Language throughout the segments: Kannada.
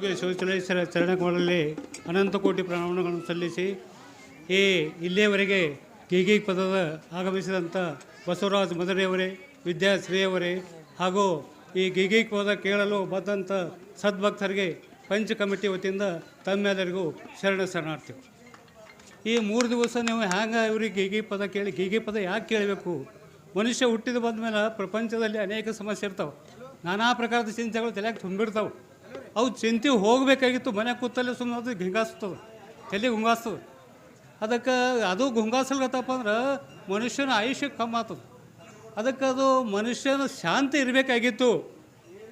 ಗುರುಗೆ ಶೌಚಾಲಯ ಚರಣಗಳಲ್ಲಿ ಅನಂತ ಕೋಟಿ ಪ್ರಣಾಮಗಳನ್ನು ಸಲ್ಲಿಸಿ ಈ ಇಲ್ಲಿಯವರೆಗೆ ಗೀಗಿ ಪದದ ಆಗಮಿಸಿದಂಥ ಬಸವರಾಜ್ ಮದುರೆಯವರೇ, ವಿದ್ಯಾಶ್ರೀಯವರೇ ಹಾಗೂ ಈ ಗೀಗಿ ಪದ ಕೇಳಲು ಬಂದಂಥ ಸದ್ಭಕ್ತರಿಗೆ ಪಂಚ ಕಮಿಟಿ ವತಿಯಿಂದ ತಮ್ಮೆಲ್ಲರಿಗೂ ಶರಣ ಶರಣಾರ್ಥಿ ಈ ಮೂರು ದಿವಸ ನೀವು ಹ್ಯಾಂಗೆ ಇವ್ರಿಗೆ ಗೀಗಿ ಪದ ಕೇಳಿ, ಗೀಗಿ ಪದ ಯಾಕೆ ಕೇಳಬೇಕು? ಮನುಷ್ಯ ಹುಟ್ಟಿದ ಬಂದ ಮೇಲೆ ಪ್ರಪಂಚದಲ್ಲಿ ಅನೇಕ ಸಮಸ್ಯೆ ಇರ್ತಾವೆ. ನಾನಾ ಪ್ರಕಾರದ ಚಿಂತೆಗಳು ತಲೆಯಾಗಿ ತುಂಬಿರ್ತಾವೆ. ಅವು ಚಿಂತೆ ಹೋಗಬೇಕಾಗಿತ್ತು. ಮನೆ ಕೂತಲ್ಲೇ ಸುಮ್ಮನೆ ಅದು ಹಿಂಗಾಸ್ತದ ತಲೆ ಗುಂಗಾಸ್ತದೆ ಅದಕ್ಕೆ ಅದು ಗುಂಗಾಸಲ್ಗತ್ತಪ್ಪ ಅಂದ್ರೆ ಮನುಷ್ಯನ ಆಯುಷ್ಯ ಕಮ್ಮಿ ಆತದ ಅದಕ್ಕೆ ಅದು ಮನುಷ್ಯನ ಶಾಂತಿ ಇರಬೇಕಾಗಿತ್ತು.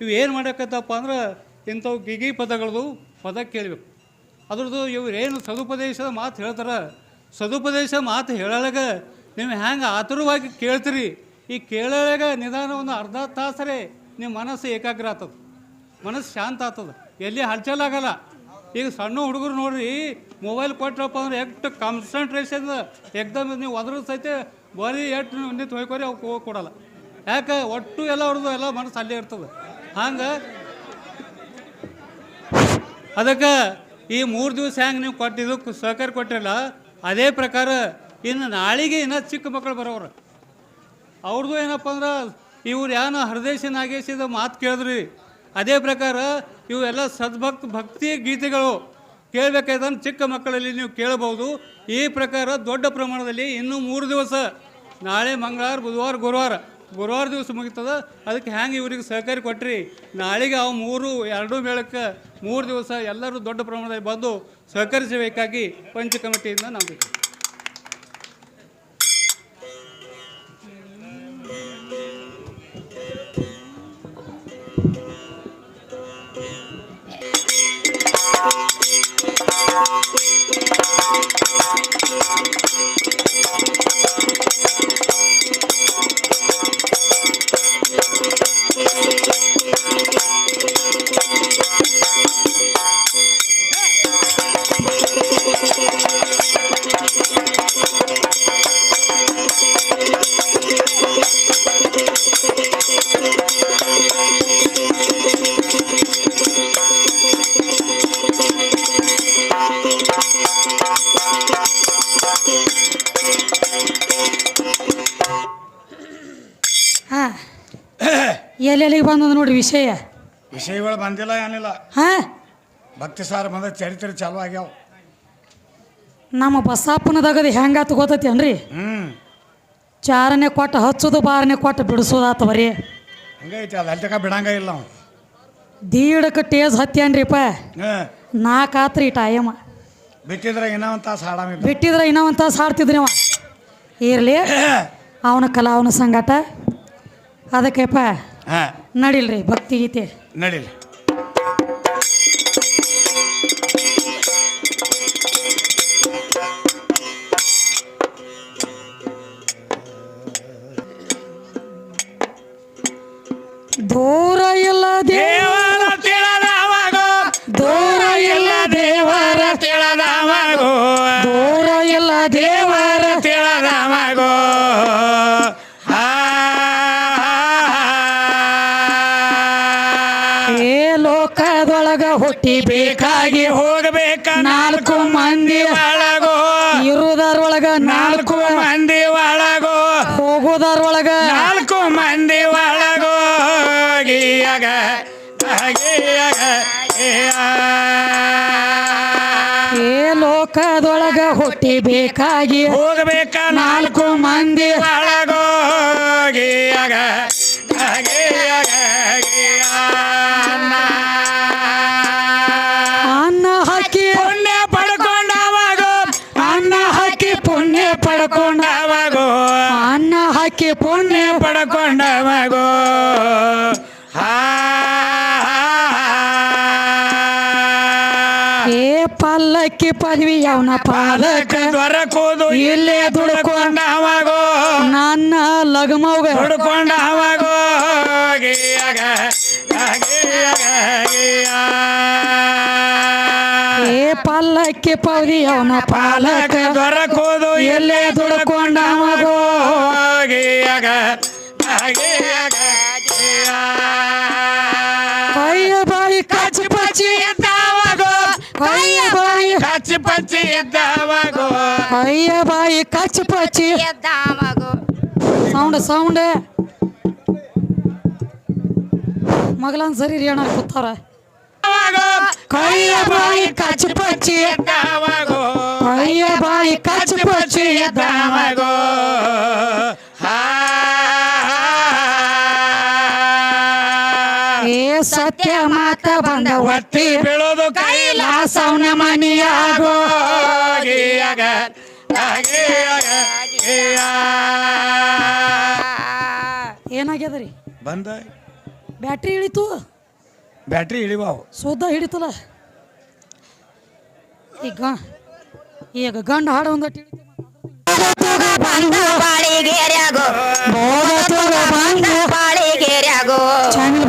ಇವು ಏನು ಮಾಡಕತ್ತಪ್ಪ ಅಂದ್ರೆ ಇಂಥವು ಗಿಗಿ ಪದಗಳದು ಪದ ಕೇಳಬೇಕು. ಅದ್ರದ್ದು ಏನು ಸದುಪದೇಶದ ಮಾತು ಹೇಳ್ತಾರೆ? ಸದುಪದೇಶ ಮಾತು ಹೇಳೋಳಗ ನೀವು ಹ್ಯಾಂಗೆ ಆತುರವಾಗಿ ಕೇಳ್ತೀರಿ? ಈ ಕೇಳೋಳಗ ನಿಧಾನ ಒಂದು ಅರ್ಧ ತಾಸರೇ ನಿಮ್ಮ ಮನಸ್ಸು ಏಕಾಗ್ರ ಆಗ್ತದೆ. ಮನಸ್ಸು ಶಾಂತ ಆಗ್ತದೆ. ಎಲ್ಲಿ ಹಲ್ಚಲ್ ಆಗಲ್ಲ. ಈಗ ಸಣ್ಣ ಹುಡುಗರು ನೋಡ್ರಿ ಮೊಬೈಲ್ ಕೊಟ್ಟರಪ್ಪ ಅಂದ್ರೆ ಎಷ್ಟು ಕಾನ್ಸಂಟ್ರೇಷನ್ ಎಕ್ದಮ್ ನೀವು ಒದ್ರ ಸಹಿತ ಬರೀ ಎಷ್ಟು ನಿಂತು ಹೋಯ್ಕೋರಿ, ಅವ್ಕೆ ಹೋಗಿ ಕೊಡಲ್ಲ. ಯಾಕೆ? ಒಟ್ಟು ಎಲ್ಲ ಅವ್ರದ್ದು ಎಲ್ಲ ಮನಸ್ಸು ಅಲ್ಲೇ ಇರ್ತದೆ. ಹಂಗೆ ಅದಕ್ಕೆ ಈ ಮೂರು ದಿವಸ ಹ್ಯಾಂಗೆ ನೀವು ಕೊಟ್ಟಿದ್ದು ಸಹಕಾರ ಕೊಟ್ಟಿರಲ್ಲ, ಅದೇ ಪ್ರಕಾರ ಇನ್ನು ನಾಳೆಗೆ ಇನ್ನೂ ಚಿಕ್ಕ ಮಕ್ಕಳು ಬರೋರು ಅವ್ರದ್ದು ಏನಪ್ಪ ಅಂದ್ರೆ, ಇವ್ರು ಯಾನ ಹರದೇಶ ನಾಗೇಶದ ಮಾತು ಕೇಳಿದ್ರಿ. ಅದೇ ಪ್ರಕಾರ ಇವೆಲ್ಲ ಸದ್ಭಕ್ತ ಭಕ್ತಿ ಗೀತೆಗಳು ಕೇಳಬೇಕಾದ್ರೆ ಚಿಕ್ಕ ಮಕ್ಕಳಲ್ಲಿ ನೀವು ಕೇಳಬಹುದು. ಈ ಪ್ರಕಾರ ದೊಡ್ಡ ಪ್ರಮಾಣದಲ್ಲಿ ಇನ್ನೂ ಮೂರು ದಿವಸ, ನಾಳೆ ಮಂಗಳವಾರ, ಬುಧವಾರ, ಗುರುವಾರ ಗುರುವಾರ ದಿವಸ ಮುಗಿತದ, ಅದಕ್ಕೆ ಹ್ಯಾಂಗೆ ಇವ್ರಿಗೆ ಸಹಕಾರಿ ಕೊಟ್ಟರಿ ನಾಳೆಗೆ ಅವು ಮೂರು, ಎರಡೂ ಮೇಳಕ್ಕೆ ಮೂರು ದಿವಸ ಎಲ್ಲರೂ ದೊಡ್ಡ ಪ್ರಮಾಣದಲ್ಲಿ ಬಂದು ಸಹಕರಿಸಬೇಕಾಗಿ ಪಂಚ ಕಮಿಟಿಯಿಂದ ನಾವು ಬೇಕು ಹಾಂ ಎಲ್ಲೆಲ್ಲಿಗೆ ಬಂದದ ನೋಡಿ ವಿಷಯ? ವಿಷಯಗಳು ಬಂದಿಲ್ಲ ಏನಿಲ್ಲ. ಹಾಂ? ಭಕ್ತಿ ಸಾರ ಬಂದ ಚರಿತ್ರೆ ಚಾಲು ಆಗ್ಯಾವ. ನಮ್ಮ ಬಸಾಪನದಾಗದು ಹೆಂಗಾತು ಗೊತ್ತೈತಿ ಅನ್ರಿ ಹ್ಮ್. ಚಾರನೇ ಕೊಟ್ಟು ಹಚ್ಚೋದು ಬಾರನೇ ಕೊಟ್ಟು ಬಿಡಿಸೋದಾತ ಬರೀ. ಹಂಗೈತಿ ಅದು ಅಲ್ಲಿ ಬಿಡಂಗ ಇಲ್ಲ ಅವ್ನು ದೀಡಕ್ಕೆ ಟೇಜ್ ಹತ್ಯಾನ್ರಿಪ್ಪ? ನಾಲ್ಕು ನಾಲ್ಕಾತ್ರಿ ಟೈಮ ಬಿಟ್ಟಿದ್ರೆ ಇನ್ನೂ ಒಂದು ತಾಸು ಹಾಡ ಬಿಟ್ಟಿದ್ರೆ ಇನ್ನೂ ಒಂದು ತಾಸು ಹಾಡ್ತಿದ್ರಿ ಅವ. ಇರಲಿ. ಅವನ ಕಲಾ ಅವನ ಸಂಗಾಟ. ಅದಕ್ಕೆಪ್ಪ ನಡಿಲ್ರಿ ಭಕ್ತಿ ಗೀತೆ. ನಡೀಲಿ. ದೂರ ಇಲ್ಲ ದೇವರ ದೂರ ಇಲ್ಲ ದೇವರ ದೂರ ಇಲ್ಲ ದೇವರ ಹುಟ್ಟಿ ಬೇಕಾಗಿ ಹೋಗಬೇಕ. ನಾಲ್ಕು ಮಂದಿ ಒಳಗೋ. ಇರುವುದರೊಳಗ ನಾಲ್ಕು ಮಂದಿ ಒಳಗೋ. ಹೋಗುವುದರೊಳಗ ನಾಲ್ಕು ಮಂದಿ ಒಳಗೋಗಿಯಾಗ ಏ ಲೋಕದೊಳಗ ಹುಟ್ಟಿ ಬೇಕಾಗಿ ಹೋಗಬೇಕ ನಾಲ್ಕು ಮಂದಿ ಪಡ್ಕೊಂಡವಾಗೋ ಅನ್ನ ಹಾಕಿ ಪುಣ್ಯ ಪಡ್ಕೊಂಡವಾಗೋ ಏ ಪಲ್ಲಕ್ಕಿ ಪದವಿ ಅವನ ಪಾದಕ ದೊರಕೋದು ಇಲ್ಲೇ ದುಡ್ಕೊಂಡ ದುಡ್ಕೊಂಡವಾಗೋ ನನ್ನ ಲಗಮವ್ಗ ದುಡ್ಕೊಂಡವಾಗೋ ಗೇಯಾಗ ಗೇಯಾಗ ಗೀಯ ಪಲ್ಲಕ್ಕಿ ಪೌದಿ ಅವನ ಪಾಲಕ ದೊರಕೋದು ಎಲ್ಲೇ ಗೀಯ ಅಯ್ಯ ಬಾಯಿ ಕಚ್ಚ ಪಚ್ಚಿ ಎದ್ದ ಕಚ್ಚಿ ಪಚ್ಚಿ ಇದ್ದವಗೋ ಅಯ್ಯ ಬಾಯಿ ಕಚ್ಚಿ ಪಚ್ಚಿ. ಎದ್ದಾಮಗು ಸೌಂಡ್ ಸೌಂಡ್ ಮಗಳನ್ ಸರಿ ರೀ ಅಣ್ಣ ಕೂತಾರ. ಕೈಯ ಬಾಯಿ ಕಚ್ಚಿ ಪಚ್ಚಿ ಇದ್ದವಗೋ ಅಯ್ಯ ಬಾಯಿ ಕಚ್ಚಿ ಪಚ್ಚಿ ಇದ್ದವಗೋ ಏ ಸತ್ಯ ಮಾತ ಬಂದ ಒತ್ತಿ ಬೆಳೋದು ಕೈಲಾಸವನ ಮನಿಯಾಗೋ ಗೀಯಗ ಗೀಯಗ ಗೀಯ. ಏನಾಗ್ಯದ ರೀ? ಬಂದ. ಬ್ಯಾಟ್ರಿ ಇಳಿತು? ಬ್ಯಾಟ್ರಿ ಇಳಿವಾವು ಸುದ್ದ ಹಿಡಿತಲ್ಲ. ಈಗ ಈಗ ಗಂಡ ಹಾಡು ಒಂದಟ್ಟು ಬಂದ ಬಾಳಿಗೇರ್ಯಾಗು ಬಂದ ಬಾಳಿಗೇರ್ಯಾಗು ಚಾನಲ್